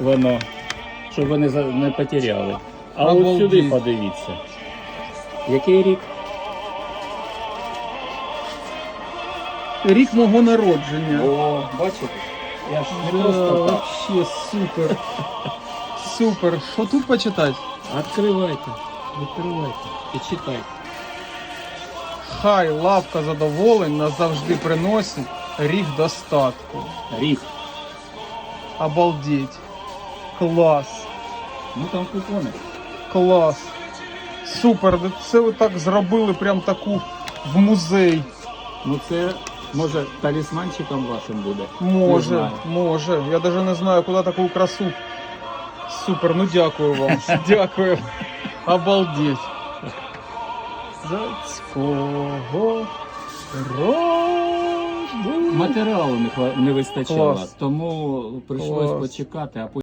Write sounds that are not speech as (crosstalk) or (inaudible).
воно, щоб ви не, за- не потеряли. А Обалдеть. сюди подивіться. Який рік? Рік мого народження. О, бачите? Я ж не просто так. вообще супер. (laughs) Супер. Що тут почитати? Відкривайте, відкривайте і читайте. Хай лавка задоволень назавжди приносить рік достатку. Рік. Обалдеть. Клас. Ну там купони. Клас. Супер. Це ви так зробили прям таку в музей. Ну це може талісманчиком вашим буде. Може, може. Я навіть не знаю, куди таку красу. Супер, ну дякую вам. (laughs) Дякую. Обалдеть. Зацького роду. Матеріалу не, хва- не вистачало, Клас. тому прийшлось Клас. почекати, а потім.